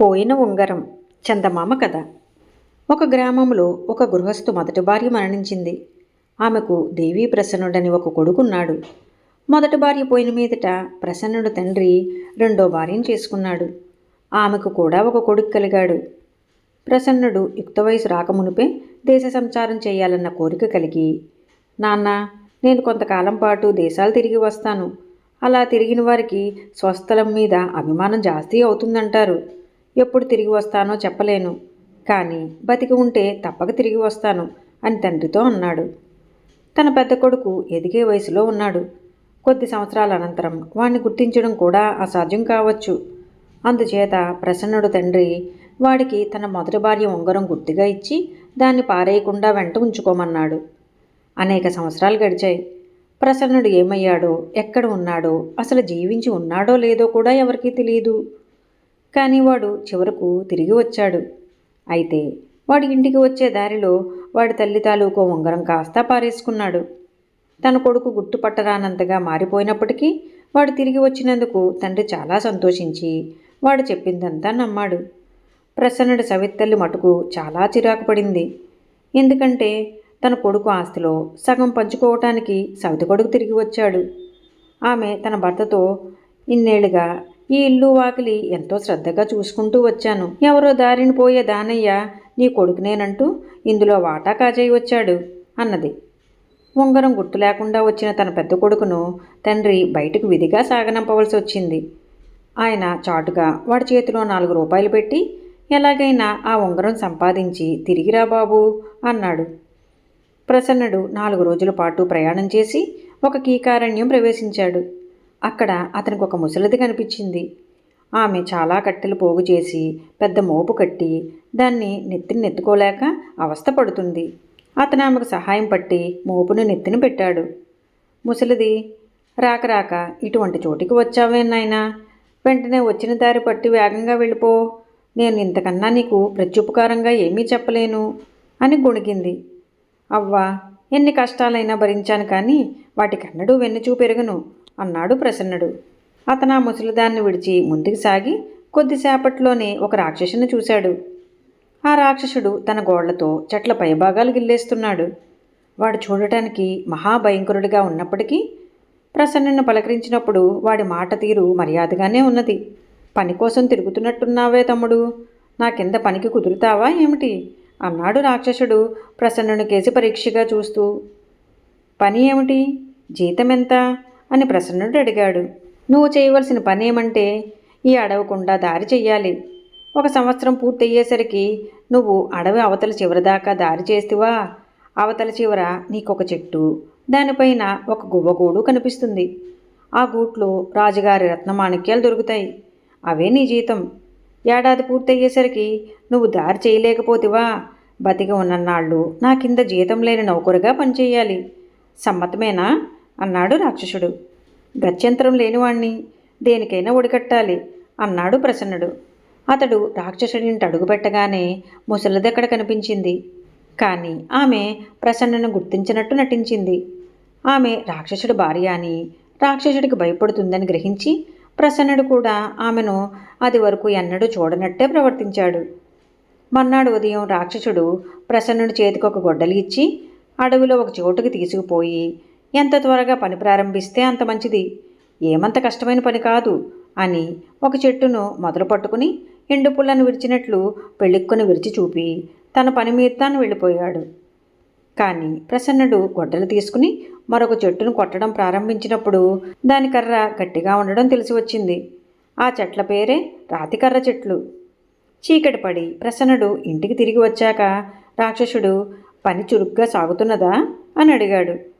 పోయిన ఉంగరం చందమామ కథ. ఒక గ్రామంలో ఒక గృహస్థు మొదటి భార్య మరణించింది. ఆమెకు దేవీ ప్రసన్నుడని ఒక కొడుకున్నాడు. మొదటి భార్య పోయిన మీదట ప్రసన్నుడు తండ్రి రెండో భార్యను చేసుకున్నాడు. ఆమెకు కూడా ఒక కొడుకు కలిగాడు. ప్రసన్నుడు యుక్త వయసు రాకమునుపే దేశ సంచారం చేయాలన్న కోరిక కలిగి నాన్న నేను కొంతకాలం పాటు దేశాలు తిరిగి వస్తాను. అలా తిరిగిన వారికి స్వస్థలం మీద అభిమానం జాస్తి అవుతుందంటారు. ఎప్పుడు తిరిగి వస్తానో చెప్పలేను. కానీ బతికి ఉంటే తప్పక తిరిగి వస్తాను అని తండ్రితో అన్నాడు. తన పెద్ద కొడుకు ఎదిగే వయసులో ఉన్నాడు. కొద్ది సంవత్సరాల అనంతరం వాణ్ణి గుర్తించడం కూడా అసాధ్యం కావచ్చు. అందుచేత ప్రసన్నుడు తండ్రి వాడికి తన మొదటి భార్య ఉంగరం గుర్తుగా ఇచ్చి దాన్ని పారేయకుండా వెంట ఉంచుకోమన్నాడు. అనేక సంవత్సరాలు గడిచాయి. ప్రసన్నుడు ఏమయ్యాడో ఎక్కడ ఉన్నాడో అసలు జీవించి ఉన్నాడో లేదో కూడా ఎవరికీ తెలియదు కానీ వాడు చివరకు తిరిగి వచ్చాడు. అయితే వాడి ఇంటికి వచ్చే దారిలో వాడి తల్లి తాలూకు ఉంగరం కాస్త పారేసుకున్నాడు. తన కొడుకు గుర్తుపట్టరానంతగా మారిపోయినప్పటికీ వాడు తిరిగి వచ్చినందుకు తండ్రి చాలా సంతోషించి వాడు చెప్పిందంతా నమ్మాడు. ప్రసన్నుడి సవిత్తల్లి మటుకు చాలా చిరాకు పడింది. ఎందుకంటే తన కొడుకు ఆస్తిలో సగం పంచుకోవటానికి సవితి కొడుకు తిరిగి వచ్చాడు. ఆమె తన భర్తతో ఇన్నేళ్ళుగా ఈ ఇల్లు వాకిలి ఎంతో శ్రద్ధగా చూసుకుంటూ వచ్చాను. ఎవరో దారిని పోయే దానయ్య నీ కొడుకునేనంటూ ఇందులో వాటా కాజేయి వచ్చాడు అన్నది. ఉంగరం గుర్తు లేకుండా వచ్చిన తన పెద్ద కొడుకును తండ్రి బయటకు విధిగా సాగనంపవలసి వచ్చింది. ఆయన చాటుగా వాడి చేతిలో నాలుగు రూపాయలు పెట్టి ఎలాగైనా ఆ ఉంగరం సంపాదించి తిరిగిరా బాబు అన్నాడు. ప్రసన్నుడు నాలుగు రోజుల పాటు ప్రయాణం చేసి ఒక కీకారణ్యం ప్రవేశించాడు. అక్కడ అతనికి ఒక ముసలిది కనిపించింది. ఆమె చాలా కట్టెలు పోగు చేసి పెద్ద మోపు కట్టి దాన్ని నెత్తిని నెత్తుకోలేక అవస్థ పడుతుంది. అతను ఆమెకు సహాయం పట్టి మోపును నెత్తిన పెట్టాడు. ముసలిది రాక రాక ఇటువంటి చోటికి వచ్చావే నాయనా. వెంటనే వచ్చిన దారి పట్టి వేగంగా వెళ్ళిపో. నేను ఇంతకన్నా నీకు ప్రత్యుపకారంగా ఏమీ చెప్పలేను అని గొణిగింది. అవ్వా ఎన్ని కష్టాలైనా భరించాను కానీ వాటికన్నడూ వెన్నుచూ పెరగను అన్నాడు ప్రసన్నుడు. అతను ఆ ముసలిదాన్ని విడిచి ముందుకు సాగి కొద్దిసేపట్లోనే ఒక రాక్షసుని చూశాడు. ఆ రాక్షసుడు తన గోళ్ళతో చెట్ల పైభాగాలు గిల్లేస్తున్నాడు. వాడు చూడటానికి మహాభయంకరుడిగా ఉన్నప్పటికీ ప్రసన్నను పలకరించినప్పుడు వాడి మాట తీరు మర్యాదగానే ఉన్నది. పని కోసం తిరుగుతున్నట్టున్నావే తమ్ముడు. నా కింద పనికి కుదురుతావా ఏమిటి? అన్నాడు రాక్షసుడు ప్రసన్నుని కేసి పరీక్షగా చూస్తూ. పని ఏమిటి? జీతం ఎంత అని ప్రసన్నుడు అడిగాడు. నువ్వు చేయవలసిన పని ఏమంటే ఈ అడవకుండా దారి చెయ్యాలి. ఒక సంవత్సరం పూర్తయ్యేసరికి నువ్వు అడవి అవతల చివరిదాకా దారి చేస్తివా? అవతల చివర నీకొక చెట్టు దానిపైన ఒక గువ్వగూడు కనిపిస్తుంది. ఆ గూట్లో రాజుగారి రత్నమాణిక్యాలు దొరుకుతాయి. అవే నీ జీతం. ఏడాది పూర్తయ్యేసరికి నువ్వు దారి చేయలేకపోతివా? బతికి ఉన్నన్నాళ్ళు నా కింద జీతం లేని నౌకరుగా పనిచేయాలి. సమ్మతమేనా? అన్నాడు రాక్షసుడు. గత్యంతరం లేనివాణ్ణి దేనికైనా ఒడికట్టాలి అన్నాడు ప్రసన్నుడు. అతడు రాక్షసుడింటి అడుగుపెట్టగానే ముసలిదెక్కడ కనిపించింది. కానీ ఆమె ప్రసన్నను గుర్తించినట్టు నటించింది. ఆమె రాక్షసుడి భార్య అని రాక్షసుడికి భయపడుతుందని గ్రహించి ప్రసన్నుడు కూడా ఆమెను అది వరకు ఎన్నడూ చూడనట్టే ప్రవర్తించాడు. మర్నాడు ఉదయం రాక్షసుడు ప్రసన్నుడి చేతికి ఒక గొడ్డలి ఇచ్చి అడవిలో ఒక చోటుకి తీసుకుపోయి ఎంత త్వరగా పని ప్రారంభిస్తే అంత మంచిది. ఏమంత కష్టమైన పని కాదు అని ఒక చెట్టును మొదలు పట్టుకుని ఎండు పుల్లను విరిచినట్లు పెళ్ళిక్కుని విరిచి చూపి తన పని మీద తాను వెళ్ళిపోయాడు. కానీ ప్రసన్నుడు గొడ్డలు తీసుకుని మరొక చెట్టును కొట్టడం ప్రారంభించినప్పుడు దాని కర్ర గట్టిగా ఉండడం తెలిసి వచ్చింది. ఆ చెట్ల పేరే రాతికర్ర చెట్లు. చీకటి పడి ప్రసన్నుడు ఇంటికి తిరిగి వచ్చాక రాక్షసుడు పని చురుగ్గా సాగుతున్నదా? అని అడిగాడు.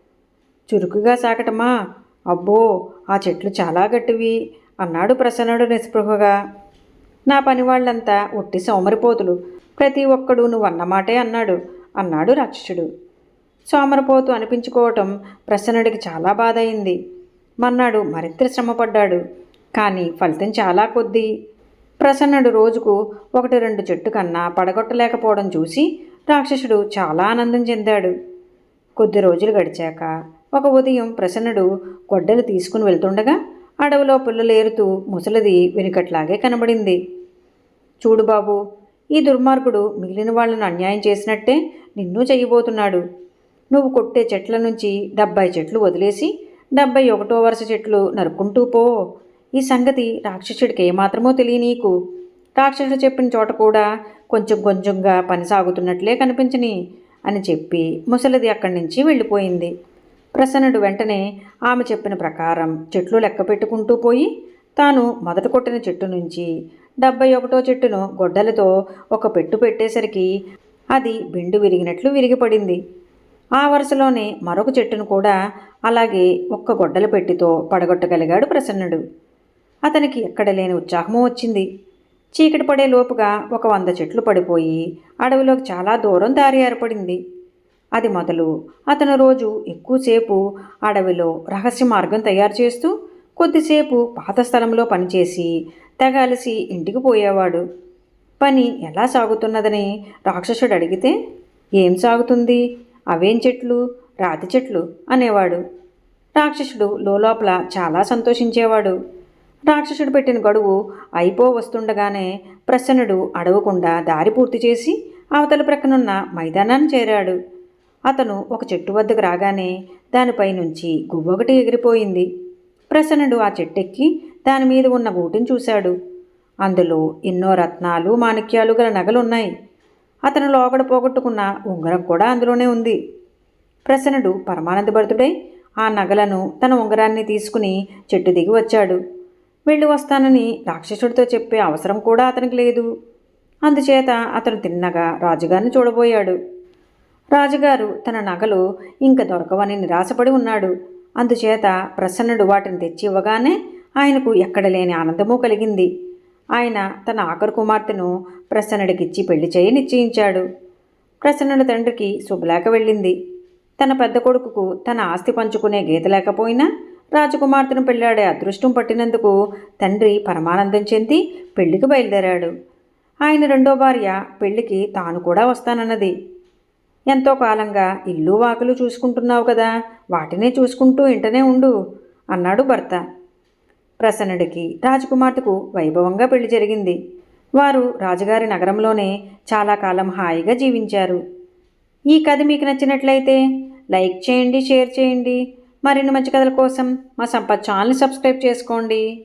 చురుకుగా సాగటమా? అబ్బో ఆ చెట్లు చాలా గట్టివి అన్నాడు ప్రసన్నుడు నిస్పృహగా. నా పని వాళ్ళంతా ఒట్టి సోమరిపోతులు ప్రతి ఒక్కడు నువ్వు అన్నమాటే అన్నాడు అన్నాడు రాక్షసుడు. సోమరిపోతు అనిపించుకోవటం ప్రసన్నుడికి చాలా బాధ అయింది మన్నాడు మరింత శ్రమపడ్డాడు కానీ ఫలితం చాలా కొద్ది. ప్రసన్నుడు రోజుకు ఒకటి రెండు చెట్టు కన్నా పడగొట్టలేకపోవడం చూసి రాక్షసుడు చాలా ఆనందం చెందాడు. కొద్ది రోజులు గడిచాక ఒక ఉదయం ప్రసన్నుడు గొడ్డలు తీసుకుని వెళ్తుండగా అడవిలో పుల్లలేరుతూ ముసలిది వెనుకట్లాగే కనబడింది. చూడు బాబు ఈ దుర్మార్గుడు మిగిలిన వాళ్ళను అన్యాయం చేసినట్టే నిన్ను చేయబోతున్నాడు నువ్వు కొట్టే చెట్ల నుంచి డెబ్బై చెట్లు వదిలేసి డెబ్బై ఒకటో వరుస చెట్లు నరుక్కుంటూ పో. ఈ సంగతి రాక్షసుడికి ఏమాత్రమో తెలియ నీకు. రాక్షసుడు చెప్పిన చోట కూడా కొంచెం కొంచెంగా పని సాగుతున్నట్లే కనిపించని అని చెప్పి ముసలిది అక్కడి నుంచి వెళ్ళిపోయింది. ప్రసన్నుడు వెంటనే ఆమె చెప్పిన ప్రకారం చెట్లు లెక్క పెట్టుకుంటూ పోయి తాను మొదట కొట్టిన చెట్టు నుంచి డెబ్బై ఒకటో చెట్టును గొడ్డలతో ఒక పెట్టు పెట్టేసరికి అది బెండు విరిగినట్లు విరిగిపడింది. ఆ వరుసలోనే మరొక చెట్టును కూడా అలాగే ఒక్క గొడ్డల పెట్టితో పడగొట్టగలిగాడు ప్రసన్నుడు. అతనికి ఎక్కడ లేని ఉత్సాహము వచ్చింది. చీకటి పడే లోపుగా ఒక వంద చెట్లు పడిపోయి అడవిలోకి చాలా దూరం దారి ఏర్పడింది. అది మొదలు. అతను రోజు ఎక్కువసేపు అడవిలో రహస్య మార్గం తయారు చేస్తూ కొద్దిసేపు పాత స్థలంలో పనిచేసి తెగాలిసి ఇంటికి పోయేవాడు. పని ఎలా సాగుతున్నదని రాక్షసుడు అడిగితే ఏం సాగుతుంది? అవేం చెట్లు? రాతి చెట్లు? అనేవాడు. రాక్షసుడు లోపల చాలా సంతోషించేవాడు. రాక్షసుడు పెట్టిన గడువు అయిపో వస్తుండగానే ప్రసన్నుడు అడవకుండా దారి పూర్తి చేసి అవతల ప్రక్కనున్న మైదానాన్ని చేరాడు. అతను ఒక చెట్టు వద్దకు రాగానే దానిపై నుంచి గువ్వొకటి ఎగిరిపోయింది. ప్రసన్నుడు ఆ చెట్టెక్కి దాని మీద ఉన్న గూటిని చూశాడు. అందులో ఎన్నో రత్నాలు మాణిక్యాలు గల నగలున్నాయి. అతను లోగడ పోగొట్టుకున్న ఉంగరం కూడా అందులోనే ఉంది. ప్రసన్నుడు పరమానందభరితుడై ఆ నగలను తన ఉంగరాన్ని తీసుకుని చెట్టు దిగి వచ్చాడు. వెళ్ళి వస్తానని రాక్షసుడితో చెప్పే అవసరం కూడా అతనికి లేదు. అందుచేత అతను తిన్నగా రాజుగారిని చూడబోయాడు. రాజుగారు తన నగలు ఇంక దొరకవని నిరాశపడి ఉన్నాడు. అందుచేత ప్రసన్నుడు వాటిని తెచ్చి ఇవ్వగానే ఆయనకు ఎక్కడ లేని ఆనందము కలిగింది. ఆయన తన ఆఖరు కుమార్తెను ప్రసన్నుడికిచ్చి పెళ్ళి చేయి నిశ్చయించాడు. ప్రసన్నుడి తండ్రికి శుభలేఖ వెళ్ళింది. తన పెద్ద కొడుకుకు తన ఆస్తి పంచుకునే గీత లేకపోయినా రాజకుమార్తెను పెళ్ళాడే అదృష్టం పట్టినందుకు తండ్రి పరమానందం చెంది పెళ్ళికి బయలుదేరాడు. ఆయన రెండో భార్య పెళ్ళికి తాను కూడా వస్తానన్నది. ఎంతో కాలంగా ఇల్లు వాకులు చూసుకుంటున్నావు కదా వాటినే చూసుకుంటూ ఇంటనే ఉండు అన్నాడు భర్త. ప్రసన్నుడికి రాజకుమార్తెకు వైభవంగా పెళ్ళి జరిగింది. వారు రాజుగారి నగరంలోనే చాలా కాలం హాయిగా జీవించారు. ఈ కథ మీకు నచ్చినట్లయితే లైక్ చేయండి షేర్ చేయండి. మరిన్ని మంచి కథల కోసం మా సంపత్ ఛానల్ని సబ్స్క్రైబ్ చేసుకోండి.